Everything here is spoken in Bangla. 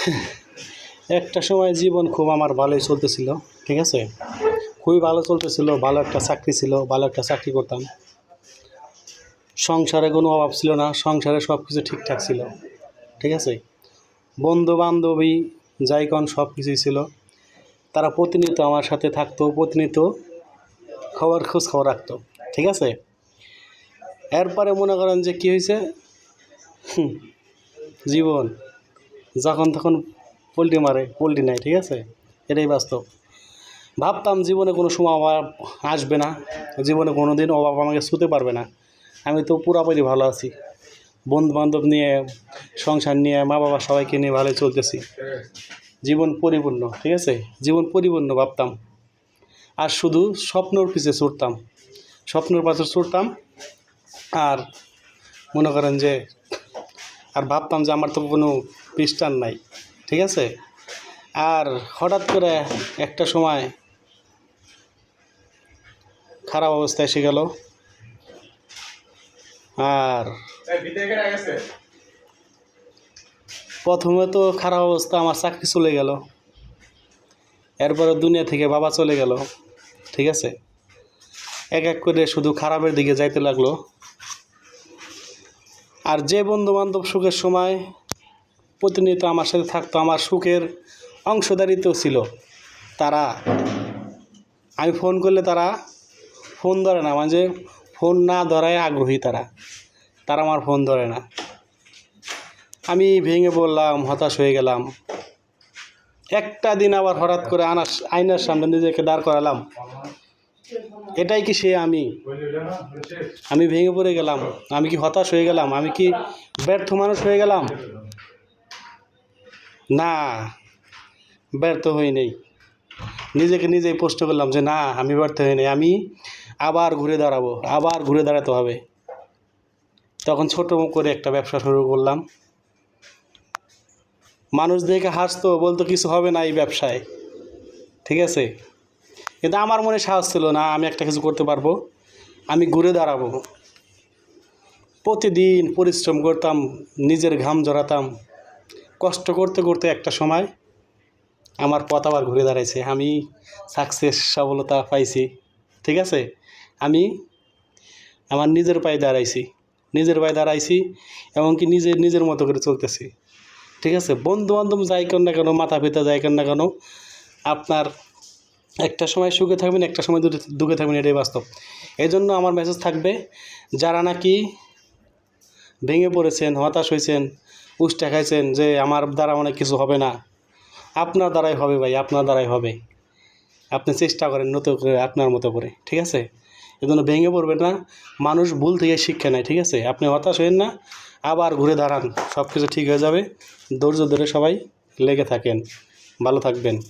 একটা সময় জীবন খুব আমার ভালোই চলতেছিল, ঠিক আছে? খুবই ভালো চলতেছিল, ভালো একটা চাকরি ছিল, ভালো একটা চাকরি করতাম। সংসারে কোনো অভাব ছিল না, সংসারে সব কিছু ঠিকঠাক ছিল, ঠিক আছে? বন্ধু বান্ধবী যাইকন সব কিছুই ছিল। তারা প্রতিনিয়ত আমার সাথে থাকতো, প্রতিনিয়ত খবর খোঁজ খবর রাখতো, ঠিক আছে? এরপরে মনে করেন যে কী হয়েছে? জীবন। যখন তখন পোলট্রি মারে, পোলট্রি নেয় ঠিক আছে? এটাই বাস্তব। ভাবতাম জীবনে কোনো সময় অভাব আসবে না, জীবনে কোনো দিন অভাব আমাকে ছুতে পারবে না। আমি তো পুরাপুরি ভালো আছি। বন্ধু বান্ধব নিয়ে, সংসার নিয়ে মা বাবা সবাইকে নিয়ে ভালোই চলতেছি। জীবন পরিপূর্ণ, ঠিক আছে? জীবন পরিপূর্ণ ভাবতাম। আর শুধু স্বপ্নর পিছে ছুটতাম। স্বপ্নর পাশে ছুটতাম। আর মনে করেন যে আর ভাবতাম যে আমার তো কোনো পৃষ্ঠান নাই, ঠিক আছে? আর হঠাৎ করে একটা সময় খারাপ অবস্থা এসে গেল। আর প্রথমে তো খারাপ অবস্থা, আমার চাকরি চলে গেল। এরপরে দুনিয়া থেকে বাবা চলে গেল, ঠিক আছে? এক এক করে শুধু খারাপের দিকে যাইতে লাগল। আর যে বন্ধু বান্ধব সুখের সময় প্রতিনিয়ত আমার সাথে থাকতো, আমার সুখের অংশদারিত্ব ছিল। তারা, আমি ফোন করলে তারা ফোন ধরে না মানে ফোন না ধরায় আগ্রহী তারা। তারা আমার ফোন ধরে না। আমি ভেঙে পড়লাম, হতাশ হয়ে গেলাম। একটা দিন আবার হঠাৎ করে আনার আয়নার সামনে নিজেকে দাঁড় করালাম। এটাই কি সে আমি? আমি ভেঙে পড়ে গেলাম। আমি কি হতাশ হয়ে গেলাম? আমি কি ব্যর্থ মানুষ হয়ে গেলাম? না, ব্যর্থ হই নেই। নিজেকে নিজেই প্রশ্ন করলাম যে, না, আমি ব্যর্থ হই নাই। আমি আবার ঘুরে দাঁড়াবো। আবার ঘুরে দাঁড়াতে হবে। তখন ছোটো করে একটা ব্যবসা শুরু করলাম। মানুষ দেখে হাসতো, বলতো, কিছু হবে না এই ব্যবসায়। ঠিক আছে? কিন্তু আমার মনে সাহস ছিল না আমি একটা কিছু করতে পারব। আমি ঘুরে দাঁড়াবো। প্রতিদিন পরিশ্রম করতাম, নিজের ঘাম জড়াতাম কষ্ট করতে করতে একটা সময় আমার পথ আবার ঘুরে দাঁড়াইছে। আমি সাকসেস সফলতা পাইছি। ঠিক আছে? আমি আমার নিজের পায়ে দাঁড়াইছি। নিজের পায়ে দাঁড়াইছি এমনকি নিজের নিজের মতো করে চলতেছি। ঠিক আছে? বন্ধু বান্ধব যাই কেন না কেন মাথা পিতা যাই কেন না কেন, আপনার একটা সময় সুখে থাকবেন, একটা সময় দুঃখে- থাকবেন, এটাই বাস্তব। এই জন্য আমার মেসেজ থাকবে, যারা নাকি ভেঙে পড়েছেন, হতাশ হয়েছেন উষ্টা খাইছেন যে আমার দ্বারা অনেক কিছু হবে না। আপনার দ্বারাই হবে ভাই, আপনার দ্বারাই হবে। আপনি চেষ্টা করেন নতুন করে, আপনার মতো করে, ঠিক আছে? এই জন্য ভেঙে পড়বেন না, মানুষ ভুল থেকে শিক্ষা নেয়, ঠিক আছে? আপনি হতাশ হবেন না, আবার ঘুরে দাঁড়ান সব কিছু ঠিক হয়ে যাবে। ধৈর্য ধরে সবাই লেগে থাকেন, ভালো থাকবেন।